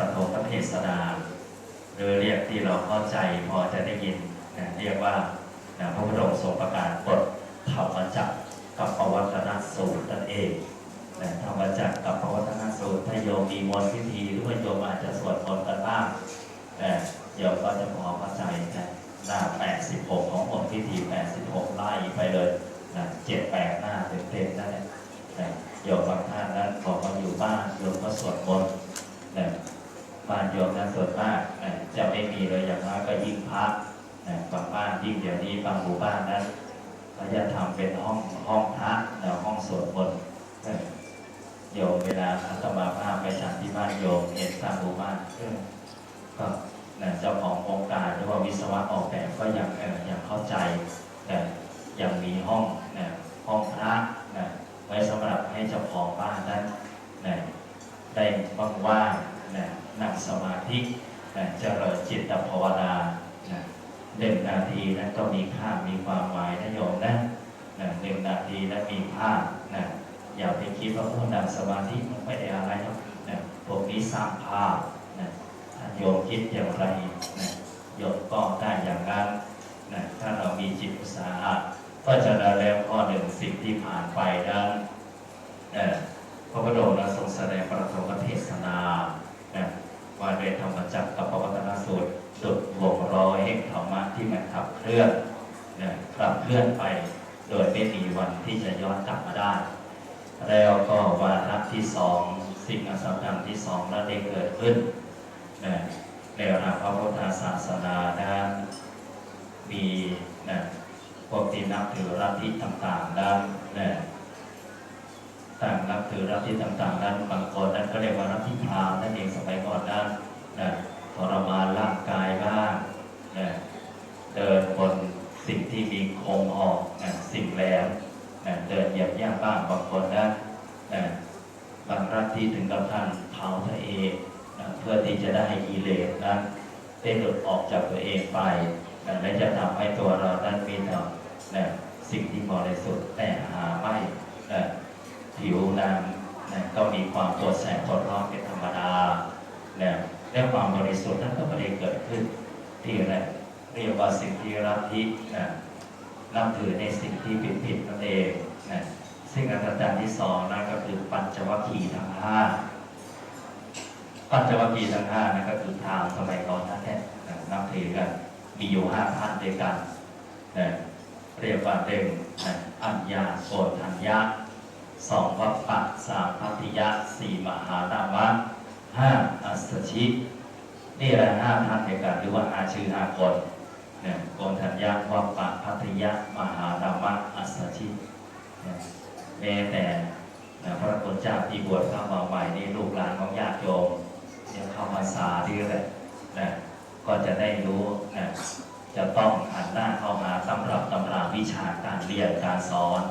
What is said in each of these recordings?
ประโทพระเทศนาหรือเรียกที่เราเข้าใจพอจะได้ยินนะเรียกว่านะพระพุทธองค์ทรงประกาศบทธรรมจักรกับปวัตนสูตรนั่นเองนะธรรมจักรกับปวัตนสูตรถ้าโยมมีมนต์พิธีหรือว่าโยมอาจจะสวดมนต์กันบ้างนะโยมก็จะพอเข้าใจนะหน้า 86 ของมนต์พิธี 86 ไล่ไปเลยนะ7 8หน้าเต็มๆนั่นแหละโยมบางท่านนั้นบอกว่าอยู่บ้านโยมก็สวดมนต์นะ บ้านโยมนั้นส่วนมากจะไม่มีเลยอย่างน้อยก็ยิ่งพระบางบ้านยิ่งเดี๋ยวนี้บางหมู่บ้านนั้นเขาจะทำเป็นห้องห้องพระนะห้องสวดมนต์นโยมเวลาอาตมาภาพไปฉันที่บ้านโยมเห็นตามหมู่บ้านก็เจ้าของโครงการหรือว่าวิศวะออกแบบก็ยังเอยังเข้าใจนะยังมีห้องห้องพระไว้สำหรับให้เจ้าของบ้านนั้นได้ว่างๆ นั่งสมาธิเจริญจิตภาวนาหนึ่งนาทีนั้นก็มีค่ามีความหมายนะโยมนะนหนึ่งนาทีนั้นมีค่านะอย่าไปคิดว่าผู้นั่งสมาธิมันไม่ได้อะไรหรอกนะพวกนี้สร้างภาพนะโยมคิดอย่างไรนะโยมก็ได้อย่างนั้นนะถ้าเรามีจิตอุตสาหะก็จะได้แล้วข้อหนึ่งสิ่งที่ผ่านไปนั้นพระพุทธองค์ทรงแสดงประถมเทศนา นะว่าโดยธรรมจักรกับปวัตนสูตรดุดวงร้อยแห่งธรรมะที่มันขับเคลื่อนนะขับเคลื่อนไป โดยไม่มีวันที่จะย้อนกลับมาได้ แล้วก็วาระที่สองสิ่งอัศจรรย์ที่สองนั้นได้เกิดขึ้นนะในหลักพระพุทธศาสนานั้นมีนะพวกที่นับถือรัฐที่ต่างๆนั้นนะ่างนับถือรัฐที่ต่างๆ นั้นบางคนนั้นก็เรียกว่ารัฐที่พรามนั่นเองสมัยก่อนนั้นนะทรมานร่างกายบ้างนะเดินบนสิ่งที่มีโครงออกนะสิ่งแหลมนะเดินเหยียบย่างบ้างบางคนนั้นนะบางรัฐที่ถึงกับท่านเผาตัวเองนะเพื่อที่จะได้กิเลสนั้นได้หลุดออกจากตัวเองไปนะและจะทำให้ตัวเรานั้นมีแต่นะสิ่งที่บริสุทธิ์แต่หาไม่นะ ผิวนั้นนะก็มีความปวดแสบปวดร้อนเป็นธรรมดานะและความบริสุทธิ์นั้นก็ไม่ได้เกิดขึ้นที่แรกเรียกว่าสิ่งที่รับทินะนับถือในสิ่งที่ผิดผิดๆนั่นเองนะสิ่งอัศจรรย์ที่สองนั่นก็คือปัญจวัคคีย์ทั้งห้าปัญจวัคคีย์ทั้งห้านั่นก็คือทางสมัยก่อนนั่นแหละนับถือกันมีอยู่ห้าท่านด้วยกันนะเรียกว่าเด่งนะอัญญาโกฏทัญญะ สองวัปปะสามพัทธิยะสี่มหานามะห้าอัสชินี่แหละห้าท่านด้วกันหรือว่าอาชื่อห้าคนเนี่ยโกฏทัญญะวัปปะพัทธิยะมหานามะอัสชิเนี่ยแม้แต่พระคุณเจ้าที่บวชเข้ามาใหม่นี่ลูกหลานของญาติโยมยังเข้ามาสาดีเลยนะก็จะได้รู้นะจะต้องหันหน้าเข้ามาตำหรับตำราวิชาการเรียนการสอน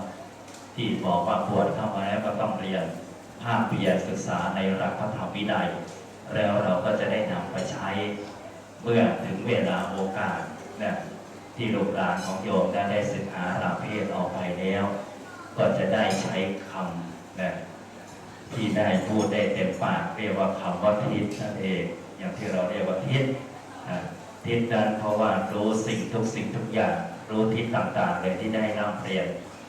ที่บอกว่าบวชเข้ามาแล้วก็ต้องเรียนภาคเรียนศึกษาในหลักพระธรรมวินัยแล้วเราก็จะได้นำไปใช้เมื่อถึงเวลาโอกาสนะที่ลูกหลานของโยมได้ได้ศึกษาหลักเพศออกไปแล้ว ก็จะได้ใช้คำนะที่ได้พูดได้เต็มปากเรียกว่าคำว่าทิศนั่นเองอย่างที่เราเรียกว่าทิศอ่าทิศนั้นเพราะว่ารู้สิ่งทุกสิ่งทุกอย่าง รู้ทิศต่างๆเลยที่ได้นำเรียน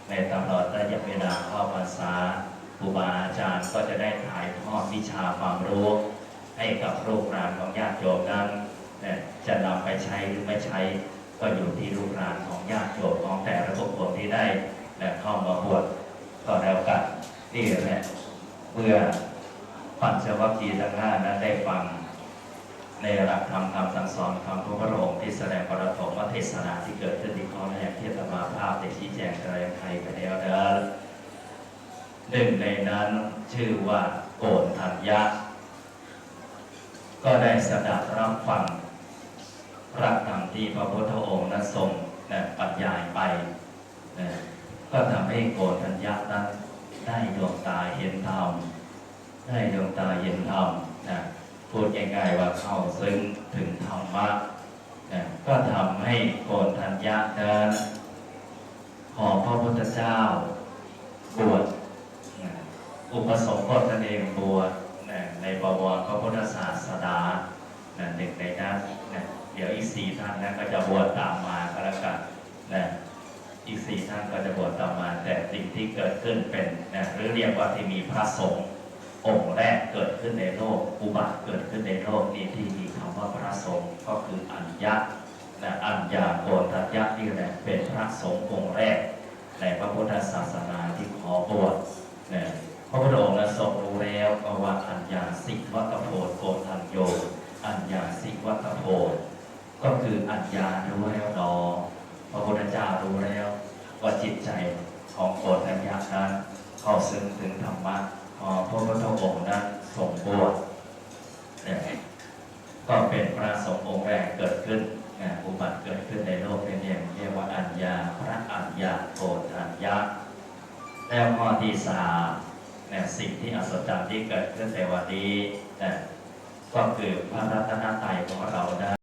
ในตลอดระยะเวลาเข้าพรรษาครูบาอาจารย์ก็จะได้ถ่ายทอดวิชาความรู้ให้กับลูกหลานของญาติโยมนั้นเนี่ยจะนำไปใช้หรือไม่ใช้ก็อยู่ที่ลูกหลานของญาติโยมของแต่ละบุคคลที่ได้เนี่ยเข้ามาบวชก็แล้วกันนี่แหละเมื่อปัญจวัคคีย์ทั้งห้านั้นได้ฟังในหลักธรรมคำสั่งสอนคำพระพุทธองค์ที่แสดงประถมวัเทศนาที่เกิดขึ้นที่ข้อ ชี้แจงแสดงไทยไปแล้วเด้อหนึ่งในนั้นชื่อว่าโกนทัญญะ ก็ได้สดับรับฟังพระธรรมที่พระพุทธองค์นั้นทรงนะบรรยายไปนะก็ทำให้โกนทัญญะนั้นได้ดวงตาเห็นธรรมได้ดวงตาเห็นธรรมนะพูดง่ายๆว่าเข้าซึ้งถึงธรรมะนะก็ทำให้โกนทัญญะนั้น ขอพระพุทธเจ้าบวชอุปสมบทนั่นเองบวชในบวรพระพุทธศาสนาหนึ่งในนั้นเดี๋ยวอีกสี่ท่านนั้นก็จะบวชตามมาก็แล้วกันนะอีกสี่ท่านก็จะบวชตามมา แต่สิ่งที่เกิดขึ้นเป็นนะหรือเรียกว่าที่มีพระสงฆ์องค์แรกเกิดขึ้นในโลกอุบัติเกิดขึ้นในโลกนี้ที่มีคำว่าพระสงฆ์ก็คืออัญญะ นะอัญญาโกณทัญญะนี่แหละเป็นพระสงฆ์องค์แรก ในพระพุทธศาสนาที่ขอบวชนะพระพุทธองค์ทรงรู้แล้วว่าอัญญาสิกวัตโพโกทัญโย อัญญาสิกวัตโพก็คืออัญญารู้แล้วเนอพระพุทธเจ้ารู้แล้วว่าจิตใจของโกทัญญานั้นเข้าซึ้งถึงธรรมะพอพระพุทธองค์นั้นทรงบวชเนี่ก็เป็นพระสงฆ์องค์แรกเกิดขึ้น อุบัติเกิดขึ้นในโลกนี้เนี่ยเรียกว่าอัญญาพระอัญญาโกฏัญญาแล้วข้อที่สามสิ่งที่อัศจรรย์ที่เกิดขึ้นในวันนี้นะก็คือพระรัตนตรัย